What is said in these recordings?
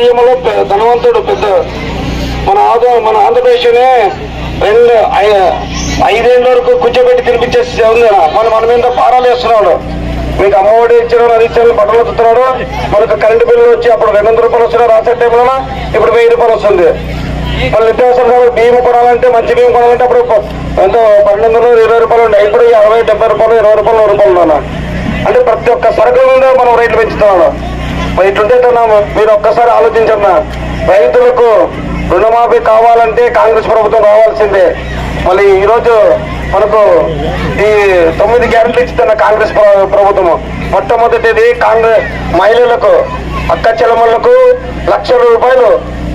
బియ్యంలో ధనవంతుడు పెద్ద మన ఆంధ్ర మన ఆంధ్రప్రదేశ్నే రెండు ఐదేళ్ళ వరకు కూర్చోబెట్టి తినిపించేసి ఉంది మన మన మీద పారాలు వేస్తున్నాడు. మీకు అమ్మఒడి ఇచ్చిన అది ఇచ్చిన బట్టలు వస్తున్నాడు మనకు కరెంటు బిల్లు వచ్చి అప్పుడు రెండు వందల రూపాయలు వస్తున్నాయి రాసే టైంలో ఇప్పుడు వెయ్యి రూపాయలు వస్తుంది. మళ్ళీ నిత్యావసరం కాబట్టి బియ్యం కొనాలంటే మంచి బియ్యం కొనాలంటే అప్పుడు ఎంతో పన్నెండు వందలు ఇరవై రూపాయలు ఉండే ఇప్పుడు అరవై డెబ్బై రూపాయలు ఇరవై రూపాయలు నూరు రూపాయలు అంటే ప్రతి ఒక్క సరుకుల మీద మనం రేట్లు పెంచుతున్నాడు ఇట్లుంటే మీరు ఒక్కసారి ఆలోచించన్నా రైతులకు రుణమాఫీ కావాలంటే కాంగ్రెస్ ప్రభుత్వం రావాల్సిందే. మళ్ళీ ఈరోజు మనకు ఈ తొమ్మిది గ్యారెంటీ ఇస్తున్న కాంగ్రెస్ ప్రభుత్వం మొట్టమొదటిది కాంగ్రెస్ మహిళలకు అక్క చెల్లెమ్మలకు లక్ష రూపాయలు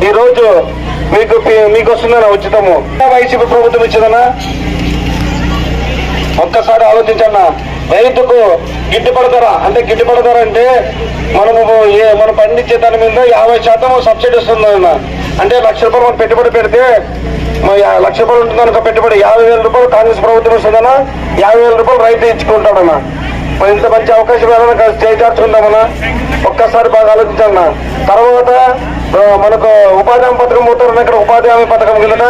ఈ రోజు మీకు మీకు వస్తుందన్న ఉచితము. వైసీపీ ప్రభుత్వం ఇచ్చిందనా ఒక్కసారి ఆలోచించన్నా రైతుకు గిట్టుబడి ధర అంటే గిట్టుబడి ధర అంటే మనము ఏ మనం పండించే దాని మీద యాభై శాతం సబ్సిడీ వస్తుంది అంటే లక్ష రూపాయలు మనం పెట్టుబడి పెడితే లక్ష రూపాయలు ఉంటుంది కనుక పెట్టుబడి. యాభై వేల రూపాయలు కాంగ్రెస్ ప్రభుత్వం ఇస్తుందన్న యాభై వేల రూపాయలు రైతు ఇచ్చుకుంటాడన్న మరి ఇంత మంచి అవకాశం ఏదైనా చేజార్చుకుందామన్నా ఒక్కసారి బాగా ఆలోచించాలన్న. తర్వాత మనకు ఉపాధి హామీ పథకం పోతారు ఇక్కడ ఉపాధి హామీ పథకం కిందట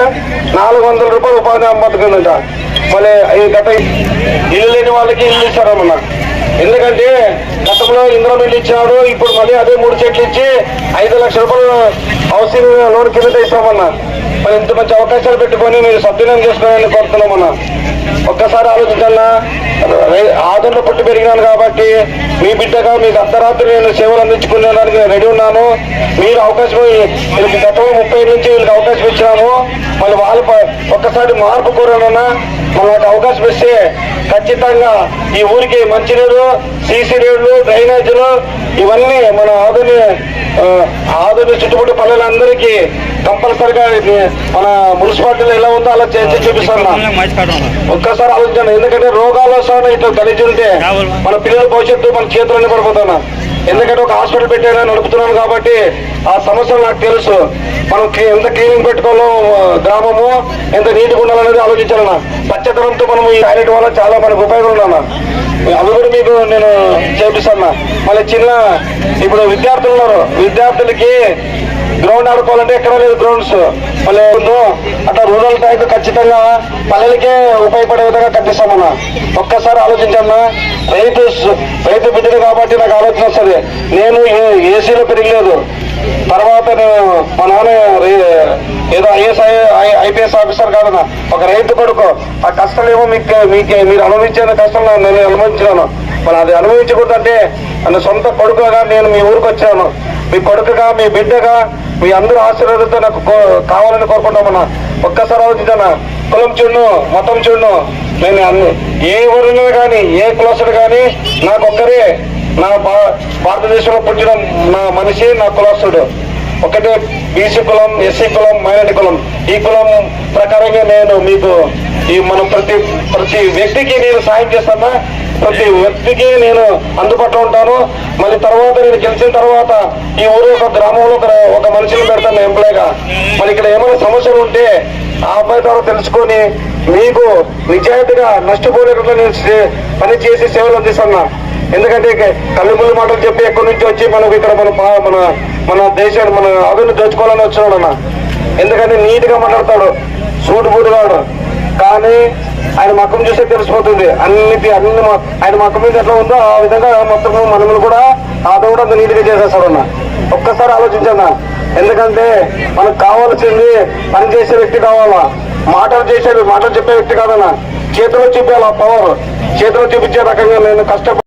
నాలుగు వందల రూపాయలు ఉపాధి హామీ పథకం కిందట. మళ్ళీ గత ఇల్లు లేని వాళ్ళకి ఇల్లు ఇస్తారమ్మన్న ఎందుకంటే గతంలో ఇంద్రం ఇల్లు ఇచ్చినాడు ఇప్పుడు మళ్ళీ అదే మూడు చెట్లు ఇచ్చి ఐదు లక్షల రూపాయలు హౌసింగ్ లోన్ కింద ఇస్తామన్నా మరి ఇంత మంచి అవకాశాలు పెట్టుకొని మీరు సద్వినియోగం చేసుకోవాలని కోరుతున్నామన్నా. ఒక్కసారి ఆలోచించాలన్నా ఆదరణ పుట్టి పెరిగినాను కాబట్టి మీ బిడ్డగా మీకు అర్ధరాత్రి నేను సేవలు అందించుకునేదానికి నేను రెడీ ఉన్నాను. మీరు అవకాశం వీళ్ళకి గతంలో ముప్పై నుంచి వీళ్ళకి అవకాశం ఇచ్చినాము. మళ్ళీ వాళ్ళు ఒక్కసారి మార్పు కోరానన్నా మనకు అవకాశం ఇస్తే ఖచ్చితంగా ఈ ఊరికి మంచినీరు సీసీ రోడ్లు డ్రైనేజీలు ఇవన్నీ మన ఆధుని ఆధుని చుట్టుముట్టు పల్లెలందరికీ కంపల్సరిగా మన మున్సిపాలిటీలో ఎలా ఉందో అలా చేసి చూపిస్తాను ఒక్కసారి ఆలోచించండి ఎందుకంటే రోగాలు వస్తాను ఇట్లా కలిసి ఉంటే మన పిల్లల భవిష్యత్తు మన చేతులన్నీ పడిపోతున్నా. ఎందుకంటే ఒక హాస్పిటల్ పెట్టేలా నడుపుతున్నాను కాబట్టి ఆ సమస్యలు నాకు తెలుసు. మనం ఎంత క్లీనింగ్ పెట్టుకోవాలో గ్రామము ఎంత నీట్గా ఉండాలనేది ఆలోచించాలన్నా. పచ్చదనంతో మనం ఈ టాయిలెట్ వల్ల చాలా మనకు ఉపయోగం ఉన్నాను అవి కూడా మీకు నేను చేపిస్తాను మళ్ళీ చిన్న ఇప్పుడు విద్యార్థులు ఉన్నారు. విద్యార్థులకి గ్రౌండ్ ఆడుకోవాలంటే ఎక్కడ లేదు గ్రౌండ్స్ మళ్ళీ ఉందో అట్లా రూరల్ ట్యాంక్ ఖచ్చితంగా పల్లెలకే ఉపయోగపడే విధంగా కట్టిస్తామన్నా ఒక్కసారి ఆలోచించన్నా రైతు రైతు బిడ్డలు కాబట్టి నాకు ఆలోచన వస్తుంది. నేను ఏ- ఏసీలో పెరగలేదు. తర్వాత నేను మా నాన్న ఏదో ఐఎస్ ఐపీఎస్ ఆఫీసర్ కాదన్నా. ఒక రైతు కొడుకు. ఆ కష్టాలేమో మీకు మీకు మీరు అనుభవించిన కష్టం నేను అనుభవించినాను. మరి అది అనుభవించకూడదంటే నన్ను సొంత కొడుకుగా నేను మీ ఊరికి వచ్చాను. మీ కొడుకుగా మీ బిడ్డగా మీ అందరూ ఆశీర్వాదంతో నాకు కో- కావాలని కోరుకుంటామన్నా. ఒక్కసారి ఆలోచించానా కులం చూడు మతం చూడు నేను అన్ని ఏ ఊరిలో కానీ ఏ కులసుడు కానీ నాకు ఒక్కరే నా భారతదేశంలో పుట్టిన నా మనిషి నా కులస్తుడు. ఒకటే బీసీ కులం ఎస్సీ కులం మైనార్టీ కులం. ఈ కులం ప్రకారంగా నేను మీకు ఈ మనం ప్రతి ప్రతి వ్యక్తికి నేను సాయం చేస్తానా? ప్రతి వ్యక్తికి నేను అందుబాటులో ఉంటాను. మళ్ళీ తర్వాత నేను గెలిచిన తర్వాత ఈ ఊరు ఒక గ్రామంలో ఒక ఒక మనిషిని పెడతాను ఎంప్లాయ్గా. మరి ఇక్కడ ఏమైనా సమస్యలు ఉంటే ఆ అబ్బాయి ద్వారా తెలుసుకొని మీకు నిజాయితీగా నష్టపోలేకుండా నేను పని చేసి సేవలు అందిస్తున్నా. ఎందుకంటే ఇక కళ్ళు మాటలు చెప్పి ఎక్కడి నుంచి వచ్చి మనకు ఇక్కడ మన మన మన దేశాన్ని మన అభివృద్ధి దోచుకోవాలని వచ్చినాడు అన్న ఎందుకంటే నీట్గా మాట్లాడతాడు. సూటు బూటుగాడు కానీ ఆయన మకం చూస్తే తెలిసిపోతుంది. అన్నిటి అన్ని ఆయన మకం మీద ఎట్లా ఉందో ఆ విధంగా మొత్తం మనములు కూడా ఆదో కూడా అంత నీటిగా చేసేస్తాడు అన్న. ఒక్కసారి ఆలోచించన్నా ఎందుకంటే మనకు కావాల్సింది పని చేసే వ్యక్తి కావాలా? మాటలు చేసే మాటలు చెప్పే వ్యక్తి కాదన్న. చేతిలో చూపించాలి ఆ పవర్ చేతిలో చూపించే రకంగా నేను కష్టపడి